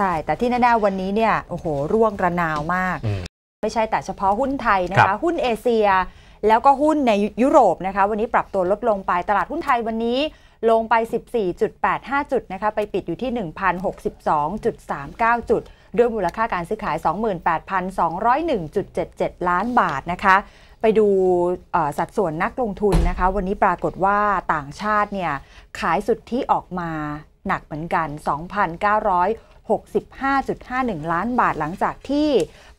ช่ แต่ที่แน่ๆวันนี้เนี่ยโอ้โหร่วงระนาวมากอืมไม่ใช่แต่เฉพาะหุ้นไทยนะครัคะบหุ้นเอเชีย แล้วก็หุ้นในยุโรปนะคะ วันนี้ปรับตัวลดลงไปตลาดหุ้นไทยวันนี้ลงไป 14.85 จุดนะคะ ไปปิดอยู่ที่ 1,062.39 จุด ด้วยมูลค่าการซื้อขาย 28,201.77 ล้านบาทนะคะ ไปดูเอ่อสัดส่วนนักลงทุนนะคะ วันนี้ปรากฏว่าต่างชาติเนี่ยขายสุดที่ออกมาหนักเหมือนกัน 2,965.51 ล้านบาทหลังจากที่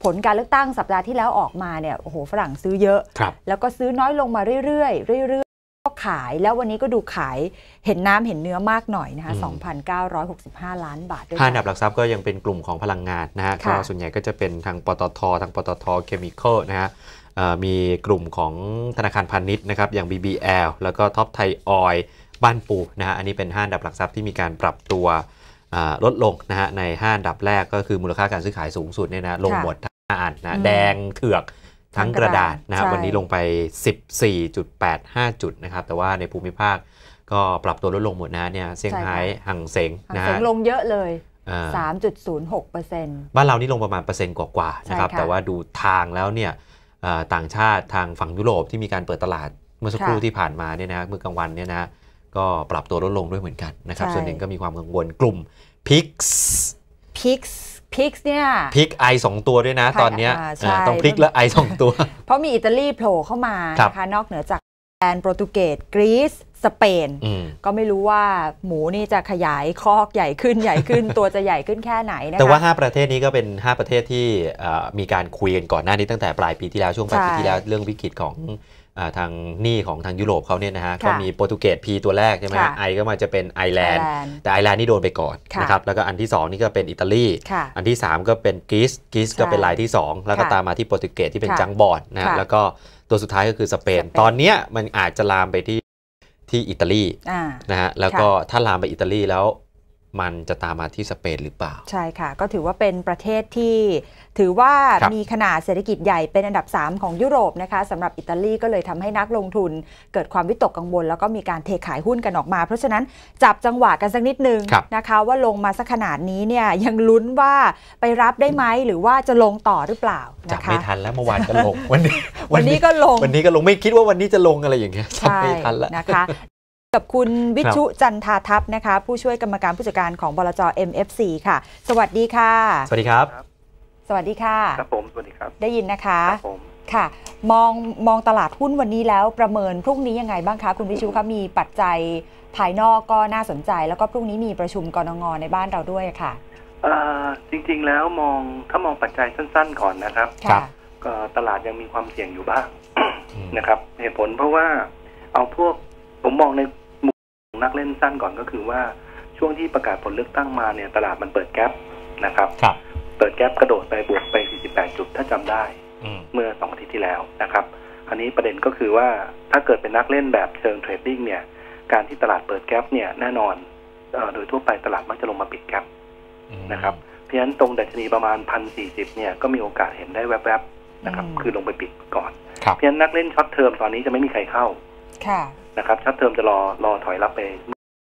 ผลการเลือกตั้งสัปดาห์ที่แล้วออกมาเนี่ยโอ้โหฝรั่งซื้อเยอะครับแล้วก็ซื้อน้อยลงมาเรื่อยๆเรื่อยๆก็ขายแล้ววันนี้ก็ดูขายเห็นน้ำเห็นเนื้อมากหน่อยนะคะอืม2,965 ล้านบาทด้วยห้ากัอันดับหลักทรัพย์ก็ยังเป็นกลุ่มของพลังงานนะฮะค่ะก็ส่วนใหญ่ก็จะเป็นทางปตททางปตทเคมีคอลนะฮะเอ่อมีกลุ่มของธนาคารพาณิชย์นะครับอย่าง BBL แล้วก็ท็อปไทยออยบ้านปูนะฮะอันนี้เป็นห้าอันดับหลักทรัพย์ที่มีการปรับตัวอ่า ลดลงนะฮะในห้าอันดับแรกก็คือมูลค่าการซื้อขายสูงสุดเนี่ยนะลงหมดทั้งห้าอันนะแดงเถือกทั้งกระดาษนะครับวันนี้ลงไป 14.85 จุดนะครับแต่ว่าในภูมิภาคก็ปรับตัวลดลงหมดนะเนี่ยเซี่ยงไฮ้หังเสงหางนะเสียฮะงลงเยอะเลยอ่า3.06เปอร์เซ็นต์บ้านเรานี่ลงประมาณเปอร์เซ็นต์กว่าๆนะครับใช่ค่ะแต่ว่าดูทางแล้วเนี่ยเอ่อต่างชาติทางฝั่งยุโรปที่มีการเปิดตลาดเมื่อสักครู่ค่ะที่ผ่านมาเนี่ยนะเมื่อกลางวันเนี่ยนะ ก็ปรับตัวลดลงด้วยเหมือนกันนะครับใช่ส่วนหนึ่งก็มีความกังวลกลุ่ม PIX พิกซ์พิกซ์เนี่ยพิกไอสองตัวด้วยนะใช่ตอนเนี้ยอ่าใช่เอ่อต้องพลิกและไอสองตัว เพราะมีอิตาลีโผล่เข้ามาครับนะคะนอกเหนือจากแอนโปรตุเกสกรีซสเปนอืมก็ไม่รู้ว่าหมูนี่จะขยายคอกใหญ่ขึ้นใหญ่ขึ้น ตัวจะใหญ่ขึ้นแค่ไหนนะคะแต่ว่า 5 ประเทศนี้ก็เป็น 5 ประเทศที่เอ่อมีการคุยกันก่อนหน้านี้ตั้งแต่ปลายปีที่แล้วช่วงปลายปีใช่ที่แล้วเรื่องวิกฤตของอ่า ทางหนี้ของทางยุโรปเขาเนี่ยนะฮะค่ะก็มีโปรตุเกสพีตัวแรกใช่ไหมค่ะไอก็มาจะเป็นไอร์แลนด์ไอร์แลนด์แต่ไอร์แลนด์นี่โดนไปก่อนค่ะนะครับแล้วก็อันที่ 2 นี่ก็เป็นอิตาลีค่ะอันที่ 3 ก็เป็นกรีซกรีซก็เป็นรายที่ 2 แล้วก็ค่ะตามมาที่โปรตุเกสที่เป็นค่ะจังบอร์ดนะฮะค่ะแล้วก็ตัวสุดท้ายก็คือสเปนสเปน ตอนเนี้ยมันอาจจะลามไปที่ที่อิตาลีอ่านะฮะแล้วก็ถ้าลามไปอิตาลีแล้ว มันจะตามมาที่สเปนหรือเปล่า ใช่ค่ะ ก็ถือว่าเป็นประเทศที่ ถือว่าครับมีขนาดเศรษฐกิจใหญ่เป็นอันดับ 3 ของยุโรปนะคะสำหรับอิตาลีก็เลยทำให้นักลงทุน เกิดความวิตกกังวล แล้วก็มีการเทขายหุ้นกันออกมา เพราะฉะนั้นจับจังหวะกันสักนิดนึงครับนะคะว่าลงมาสักขนาดนี้เนี่ยยังลุ้นว่าไปรับได้ไหมหรือว่าจะลงต่อหรือเปล่าจับนะคะไม่ทันแล้วเมื่อวานก็ลงวันนี้วันนี้ก็ลงวันนี้ก็ลงไม่คิดว่าวันนี้จะลงอะไรอย่างเงี้ยจับใช่ไม่ทันแล้วนะคะ กับคุณวิชุจันทาทัพนะคะ ผู้ช่วยกรรมการผู้จัดการของบลจ MFC ค่ะ สวัสดีค่ะ สวัสดีครับ สวัสดีค่ะครับผมสวัสดีครับ ได้ยินนะคะครับผมค่ะ มองมองตลาดหุ้นวันนี้แล้วประเมินพรุ่งนี้ยังไงบ้างคะคุณวิชุคะมีปัจจัยภายนอกก็น่าสนใจ แล้วก็พรุ่งนี้มีประชุมกรงงในบ้านเราด้วยค่ะเอ่อจริงๆแล้วมองถ้ามองปัจจัยสั้น ๆ ก่อนนะครับครัค่ะบก็ตลาดยังมีความเสี่ยงอยู่บ้างอืมนะครับ เหตุผลเพราะว่าเอาพวกผมมองในมุมของ นักเล่นสั้นก่อนก็คือว่าช่วงที่ประกาศผลเลือกตั้งมาเนี่ยตลาดมันเปิดแกลบนะครับครับ เปิดแกลบกระโดดไปบวกไป 48 จุดถ้าจำได้อืมเมื่อสองอาทิตย์ที่แล้วนะครับ อันนี้ประเด็นก็คือว่าถ้าเกิดเป็นนักเล่นแบบเชิงเทรดดิ้งเนี่ย การที่ตลาดเปิดแกลบเนี่ยแน่นอนเออโดยทั่วไปตลาดมักจะลงมาปิดแกลบนะครับเพราะฉะนั้นตรงดัชนีประมาณพันสี่สิบเนี่ยก็มีโอกาสเห็นได้แวบๆนะครับอืมคือลงไปปิดก่อนครับเพราะฉะนั้นนักเล่นช็อตเทอมตอนนี้จะไม่มีใครเข้าค่ะ นะครับช็อตเทอมจะรอรอถอยรับไป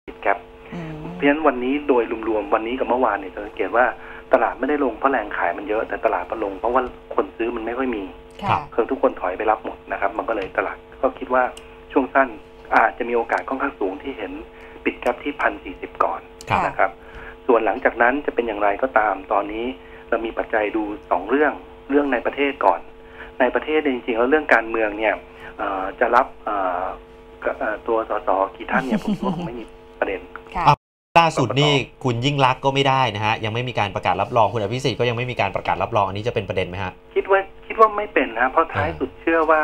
ปิดแกลบอืมเพราะฉะนั้นวันนี้โดยรวมๆวันนี้กับเมื่อวานเนี่ยจะสังเกตว่าตลาดไม่ได้ลงเพราะแรงขายมันเยอะแต่ตลาดมันลง เพราะว่าคนซื้อมันไม่ค่อยมีค่ะคือทุกคนถอยไปรับหมดนะครับ มันก็เลยตลาดก็คิดว่าช่วงสั้นอาจจะมีโอกาสค่อนข้างสูงที่เห็นปิดแกลบที่พันสี่สิบก่อนครับนะครับ ส่วนหลังจากนั้นจะเป็นอย่างไรก็ตาม ตอนนี้เรามีปัจจัยดูสองเรื่องเรื่องในประเทศก่อน ในประเทศเนี่ยจริงๆแล้วเรื่องการเมืองเนี่ยเอ่อจะรับเอ่อกับเอ่อ ตัวสสกี่ท่านเนี่ยผมคิดว่าคงไม่มีประเด็นค่ะอะล่าสุดนี่คุณยิ่งรักษณ์ก็ไม่ได้นะฮะ ยังไม่มีการประกาศรับรองคุณอภิสิทธิ์ก็ยังไม่มีการประกาศรับรองอันนี้จะเป็นประเด็นไหมฮะคิดว่าคิดว่าไม่เป็นนะเพราะท้ายสุดเชื่อว่า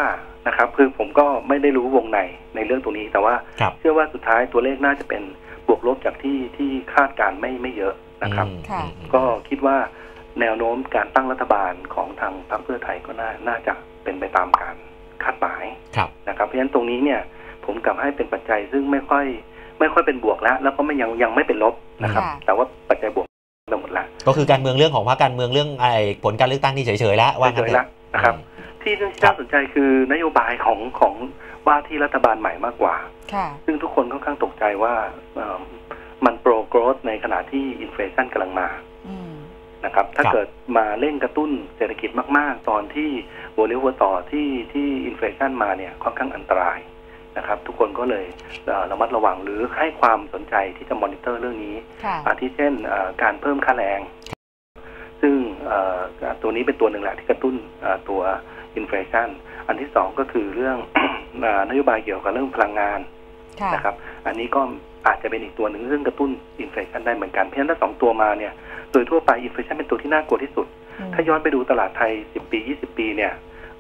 นะครับคือผมก็ไม่ได้รู้วงในในเรื่องตรงนี้แต่ว่าครับเชื่อว่าสุดท้ายตัวเลขน่าจะเป็นบวกลบจากที่ที่คาดการณ์ไม่ไม่เยอะนะครับอืมค่ะอืมก็คิดว่าแนวโน้มการตั้งรัฐบาลของทางพรรคเพื่อไทยก็น่าน่าจะเป็นไปตามการคาดหมายครับนะครับเพราะฉะนั้นตรงนี้เนี่ย ผมกลับให้เป็นปัจจัยซึ่งไม่ค่อย ไม่ค่อยเป็นบวกแล้ว แล้วก็ไม่ยังยังไม่เป็นลบนะครับค่ะแต่ว่าปัจจัยบวกไปหมดแล้วก็คือการเมืองเรื่องของพรรคการเมืองเรื่องไอ้ผลการเลือกตั้งนี่เฉยๆแล้วว่าเฉงั้นยเถๆแล้วอะนะครับ ที่น่าสนใจคือนโยบายของของว่าที่รัฐบาลใหม่มากกว่าค่ะซึ่งทุกคนค่อนข้างตกใจว่าเอ่อมันโปรโกรสในขณะที่อินฟลชันกำลังมาอืมนะครับ ถ้าครับเกิดมาเร่งกระตุ้นเศรษฐกิจมาก ๆ ตอนที่หัวเลี้ยวหัวต่อที่ที่อินฟลชันมาเนี่ยค่อนข้างอันตราย นะครับ ทุกคนก็เลยเอ่อระมัดระวังหรือให้ความสนใจที่จะมอนิเตอร์เรื่องนี้ค่ะอาทิเช่นเอ่อการเพิ่มค่าแรง ซึ่งเอ่อตัวนี้เป็นตัวหนึ่งแหละที่กระตุ้นเอ่อตัวอินฟลชันอันที่สองก็คือเรื่องเอ่อนโยบายเกี่ยวกับเรื่องพลังงานค่ะนะครับ อันนี้ก็อาจจะเป็นอีกตัวหนึ่งเรื่องกระตุ้นอินฟลชันได้เหมือนกัน เพราะฉะนั้นถ้าสองตัวมาเนี่ย โดยทั่วไปอินฟลชันเป็นตัวที่น่ากลัวที่สุดมถ้าย้อนไปดูตลาดไทย 10 ปี 20 ปีเนี่ย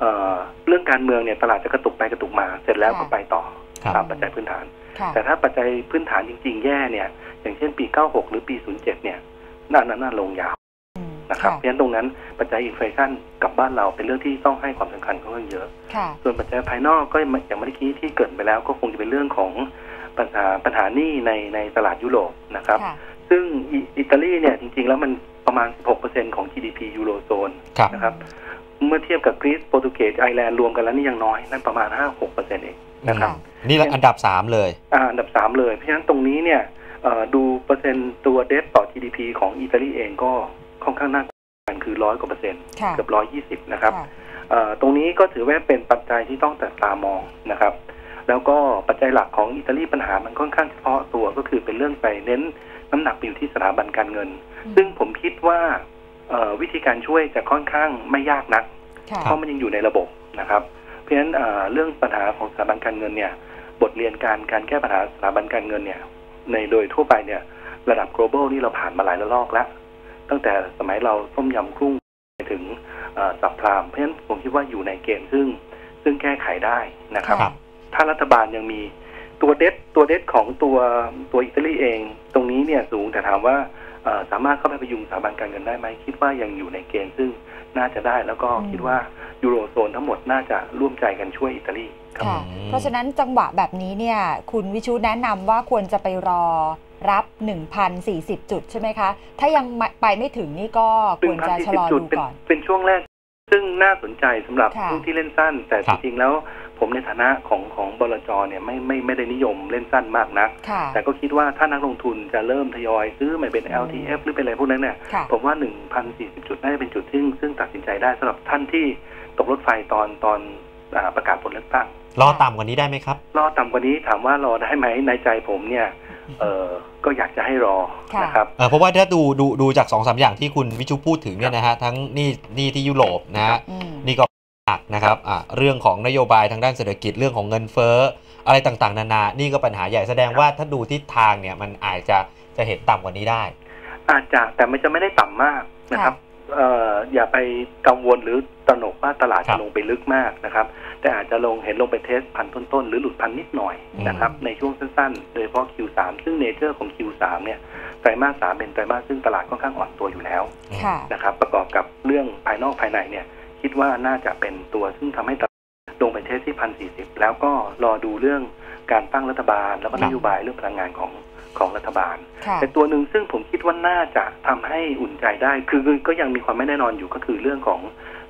เอ่อเรื่องการเมืองเนี่ยตลาดจะกระตุกไปกระตุกมา เสร็จแล้วก็ไปต่อครับตามปัจจัยพื้นฐานค่ะแต่ถ้าปัจจัยพื้นฐานจริง ๆ แย่เนี่ย อย่างเช่นปี 96 หรือปี 07 เนี่ยน่าน่าลงยาวอืมนะครับค่ะเพราะฉะนั้นตรงนั้นปัจจัยอินฟลชันกับบ้านเราเป็นเรื่องที่ต้องให้ความสำคัญค่อนข้างเยอะค่ะส่วนปัจจัยภายนอกก็อย่างเมื่อกี้ที่เกริดไปแล้วก็คงจะเป็นเรื่องของปัญหาปัญหาหนี้ในในตลาดยุโรปนะครับค่ะซึ่งอิอิตาลีเนี่ยจริง ๆ แล้วมันประมาณ 16%ของ GDP ยูโรโซนครับนะครับ เมื่อเทียบกับกรีซโปรตุเกสไอร์แลนด์รวมกันแล้วนี่ยังน้อยนั่นประมาณ5-6%เองนะครับค่ะนี่ละอันดับสามเลยอ่าอันดับ3เลย เพราะฉะนั้นตรงนี้เนี่ยเอ่อดูเปอร์เซ็นต์ตัวเดฟต่อ GDP ของอิตาลีเองก็ค่อนข้างน่ากลัวกันคือร้อยกว่าเปอร์เซ็นต์ค่ะเกือบร้อยยี่สิบนะครับค่ะเอ่อตรงนี้ก็ถือว่าเป็นปัจจัยที่ต้องจับตามองนะครับ แล้วก็ปัจจัยหลักของอิตาลีปัญหามันค่อนข้างเฉพาะตัวก็คือเป็นเรื่องไปเน้นน้ำหนักไปอยู่ที่สถาบันการเงิน ซึ่งผมคิดว่าเอ่อ วิธีการช่วยจะค่อนข้างไม่ยากนักค่ะเพราะมันยังอยู่ในระบบนะครับ เพราะฉะนั้นเอ่อเรื่องปัญหาของสถาบันการเงินเนี่ย บทเรียนการการแก้ปัญหาสถาบันการเงินเนี่ย ในโดยทั่วไปเนี่ยระดับ global นี่เราผ่านมาหลายระลอกแล้ว ตั้งแต่สมัยเราต้มยำกุ้งไปถึงเอ่อสับพรามเพราะฉะนั้นผมคิดว่าอยู่ในเกณฑ์ซึ่งซึ่งแก้ไขได้นะครับครับ ถ้ารัฐบาลยังมีตัวเด็ดตัวเด็ดของตัวตัวอิตาลีเอง ตรงนี้เนี่ยสูงแต่ถามว่าเอ่อ สามารถเข้าไปพยุงสถาบันการเงินได้ไหมคิดว่ายังอยู่ในเกณฑ์ซึ่งน่าจะได้แล้วก็อืมคิดว่ายูโรโซนทั้งหมดน่าจะร่วมใจกันช่วยอิตาลีครับค่ะอืมเพราะฉะนั้นจังหวะแบบนี้เนี่ย คุณวิชุแนะนำว่าควรจะไปรอรับ 1,040 จุดใช่ไหมคะ ถ้ายังไม่ไปไม่ถึงนี่ก็ควรจะชะลอจุดูเป็นก่อน เป็นช่วงแรก ซึ่งน่าสนใจสำหรับค่ะผู้ที่เล่นสั้น แต่ครัจบริงๆแล้วผมในฐานะของของบลจเนี่ยไม่ไม่ไม่ได้นิยมเล่นสั้นมากนักค่ะแต่ก็คิดว่าถ้านักลงทุนจะเริ่มทยอยซื้อไม่เป็นอืม LTF หรือเป็นอะไรพวกนั้นเนี่ยค่ะผมว่า 1,040 จุดน่าจะเป็นจุดซึ่งซึ่งตัดสินใจได้สำหรับท่านที่ตกรถไฟตอนตอนอาประกาศผลเลือกตั้งรอต่ำกว่านี้ได้ไหมครับ รอต่ำกว่านี้ถามว่ารอได้ไหมในใจผมเนี่ยเออ ก็อยากจะให้รอค่ะนะครับเออเพราะว่าถ้าดูดูดูจากสองสามอย่างที่คุณวิชุพูดถึงเนี่ยนะฮะทั้งหนี่นี่ที่ยุโรปนะฮะอืมนี่ก็หนักนะครับอะเรื่องของนโยบายทางด้านเศรษฐกิจเรื่องของเงินเฟ้ออะไรต่างๆ นานา นี่ก็ปัญหาใหญ่แสดงว่าถ้าดูทิศทางเนี่ยมันอาจจะจะเห็นต่ำกว่านี้ได้ อาจจะแต่มันจะไม่ได้ต่ำมากนะครับเอ่ออย่าไปกังวลหรือ ตระหนกว่าตลาดครัจะบลงไปลึกมากนะครับ แต่อาจจะลงเห็นลงไปเทสพันต้นๆ หรือหลุดพันนิดหน่อยนะครับในช่วงสั้นๆ โดยเฉพาะ Q3 ซึ่งเนเจอร์ของ Q3 เนี่ยไตรมาสสามเป็นไตรมาสซึ่งตลาดค่อนข้างอ่อนตัวอยู่แล้วค่ะนะครับประกอบกับเรื่องภายนอกภายในเนี่ยคิดว่าน่าจะเป็นตัวซึ่งทำให้ตลาดลงไปเทสที่พันสี่สิบแล้วก็รอดูเรื่องการตั้งรัฐบาล แล้วก็ครันบโยบายเรื่องพลังงานของของรัฐบาลค่ะแต่ตัวหนึ่งซึ่งผมคิดว่าน่าจะทำให้อุ่นใจได้คือคือก็ยังมีความไม่แน่นอนอยู่ก็คือเรื่องของ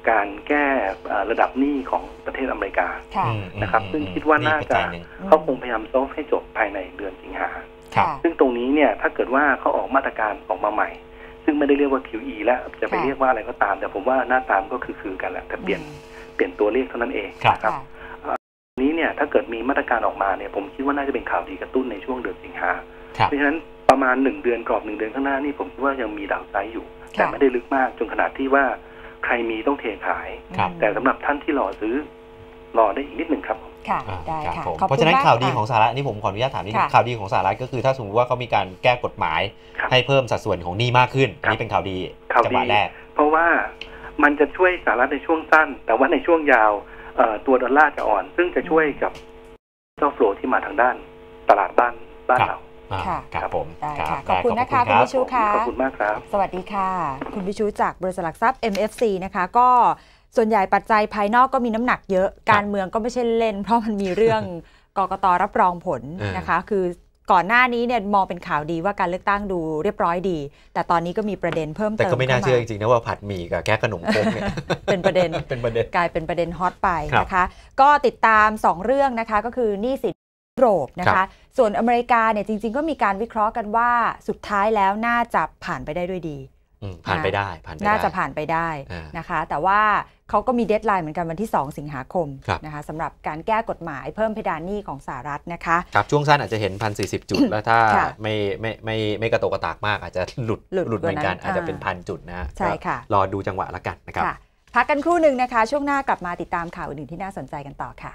การแก้เอ่อระดับหนี้ของประเทศอเมริกาค่ะอืมอืมนะครับอืมซึ่งคิดว่าน่าจะปัจจัยหนึ่งเขาคงพยายามโซฟให้จบภายในเดือนสิงหาครับค่ะซึ่งตรงนี้เนี่ยถ้าเกิดว่าเขาออกมาตรการออกมาใหม่ ซึ่งไม่ได้เรียกว่า QE แล้วจะไปค่ะเรียกว่าอะไรก็ตาม แต่ผมว่าหน้าตามก็คือคือกันแหละแต่เปลี่ยนเปลี่ยนตัวเลขเท่านั้นเองครับนะครับค่ะทีนี้เนี่ยถ้าเกิดมีมาตรการออกมาเนี่ยผมคิดว่าน่าจะเป็นข่าวดีกระตุ้นในช่วงเดือนสิงหาครับเพราะฉะนั้นประมาณหนึ่งเดือนกรอบหนึ่งเดือนข้างหน้านี่ผมคิดว่ายังมีดาวไซด์อยู่ค่ะแต่ไม่ได้ลึกมากจนขนาดที่ว่า ใครมีต้องเทขายครับอืมแต่สำหรับท่านที่รอซื้อรอได้อีกนิดหนึ่งครับค่ะอ่าได้รับค่ะผมขอบเพราะคุฉะณนั้นมากข่าวดีค่ะของสหรัฐนี่ผมขออนุญาตถามนิดนึงค่ะข่าวดีของสหรัฐก็คือถ้าสมมติว่าเขามีการแก้กฎหมายครับให้เพิ่มสัดส่วนของหนี้มากขึ้นอันครันี้บเป็นข่าวดีข่าวจังดีหวะแรกเพราะว่ามันจะช่วยสหรัฐในช่วงสั้น แต่ว่าในช่วงยาวเอ่อตัวดอลลาร์จะอ่อน ซึ่งจะช่วยกับเจ้าโฟลที่มาทางด้านตลาดบ้านบ้านครับเราอ่า ค่ะครับผมได้รัค่ะขอบคุณนะคะได้คุณวิชุค่ะขอบคุณมากครับ สวัสดีค่ะ คุณวิชูจากบริษัทหลักทรัพย์ MFC นะคะก็ส่วนใหญ่ปัจจัยภายนอกก็มีน้ำหนักเยอะการเมืองก็ไม่ใช่เล่น เพราะมันมีเรื่องกกตรับรองผลเออนะคะ คือก่อนหน้านี้เนี่ยมองเป็นข่าวดีว่าการเลือกตั้งดูเรียบร้อยดี แต่ตอนนี้ก็มีประเด็นเพิ่มแต่เติมก็ไม่น่าข้เชื่อจริงๆนะว่าผัดหมี่กับแก้ขนมครกเนี่ยเป็นประเด็นเป็นประเด็นกลายเป็นประเด็นฮอตไปครับนะคะ ก็ติดตาม 2 เรื่องนะคะก็คือหนี้สินยุ โรปนะครัคะบส่วนอเมริกาเนี่ยจริง ๆ ก็มีการวิเคราะห์กันว่าสุดท้ายแล้วน่าจะผ่านไปได้ด้วยดีอืมผ่านไปได้ผ่านไปได้น่าจะผ่านไปได้อ่านนะคะ แต่ว่าเขาก็มีเดทไลน์เหมือนกันวันที่ 2 สิงหาคมครับนะคะสำหรับการแก้กฎหมายเพิ่มเพดานหนี้ของสหรัฐนะคะครับช่วงสั้นอาจจะเห็นพันสี่สิบจุด แล้วถ้าค่ะไม่ไม่ไม่ไม่กระโตกกระตากมากอาจจะหลุดหลุดหลุดเหมือนกันกว่านั้นอาจจะเป็นอ่าพันจุดนะฮะใช่ค่ะก็รอดูจังหวะละกันนะครับค่ะพักกันครู่หนึ่งนะคะ ช่วงหน้ากลับมาติดตามข่าวอื่นๆที่น่าสนใจกันต่อค่ะ